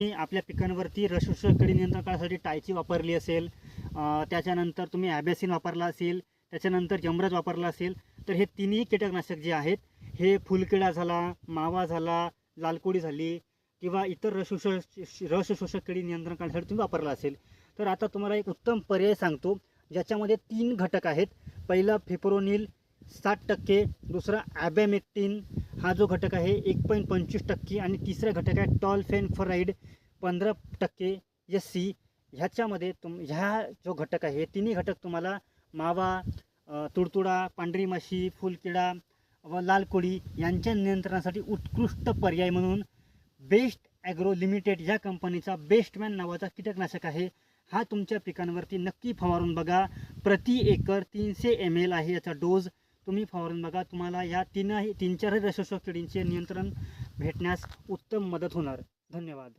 तुम्ही आपल्या पिकांवरती रसशोषक नियंत्रण करण्यासाठी टायची वापरली असेल त्याच्यानंतर तुम्ही ॲबॅसिन वापरला असेल त्याच्यानंतर जमराज वापरला असेल तर हे तिन्ही कीटकनाशक जे आहेत हे फुलकिडा झाला मावा झाला लालकोडी झाली किंवा इतर रसशोषक रसशोषक किडी नियंत्रण करण्यासाठी तुम्ही वापरला असेल. तर आता तुम्हाला एक उत्तम पर्याय सांगतो ज्याच्यामध्ये तीन घटक आहेत. पहिला फिप्रोनिल साठ टक्के दुसरा ॲबॅमेक्टिन हा जो घटक आहे एक पॉईंट पंचवीस टक्के आणि तिसरा घटक आहे टॉल फेन फ्राईड पंधरा टक्के एस सी ह्याच्यामध्ये तुम ह्या जो घटक आहे तिन्ही घटक तुम्हाला मावा तुडतुडा पांढरी माशी फुलकिडा व लाल कोळी यांच्या नियंत्रणासाठी उत्कृष्ट पर्याय म्हणून बेस्ट ॲग्रो लिमिटेड या कंपनीचा बेस्टमॅन नावाचा कीटकनाशक आहे. हा तुमच्या पिकांवरती नक्की फवारून बघा. प्रति एकर तीनशे एम एल आहे याचा डोस. तुम्ही फवारून बघा तुम्हाला या तीनही तीन चारही रसशोषक किडींचे नियंत्रण भेटण्यास उत्तम मदत होणार. धन्यवाद.